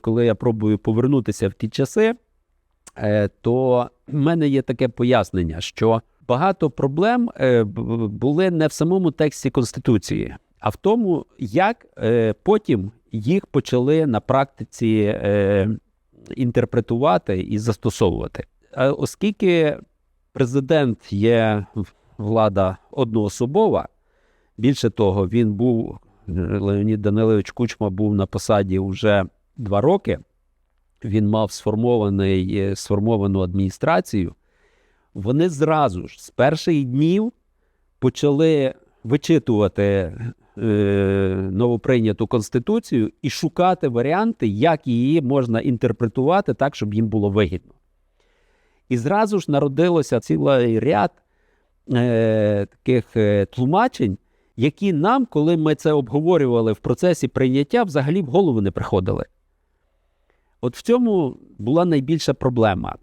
Коли я пробую повернутися в ті часи, е, то в мене є таке пояснення, що багато проблем е, були не в самому тексті Конституції, а в тому, як е, потім їх почали на практиці інтерпретувати і застосовувати. Оскільки президент є влада одноособова, більше того, він був Леонід Данилович Кучма був на посаді вже два роки. Він мав сформований, е, сформовану адміністрацію. Вони зразу ж з перших днів почали вичитувати е, новоприйняту конституцію і шукати варіанти, як її можна інтерпретувати так, щоб їм було вигідно. І зразу ж народилося цілий ряд е, таких е, тлумачень, які нам, коли ми це обговорювали в процесі прийняття, взагалі в голову не приходили. От в цьому була найбільша проблема.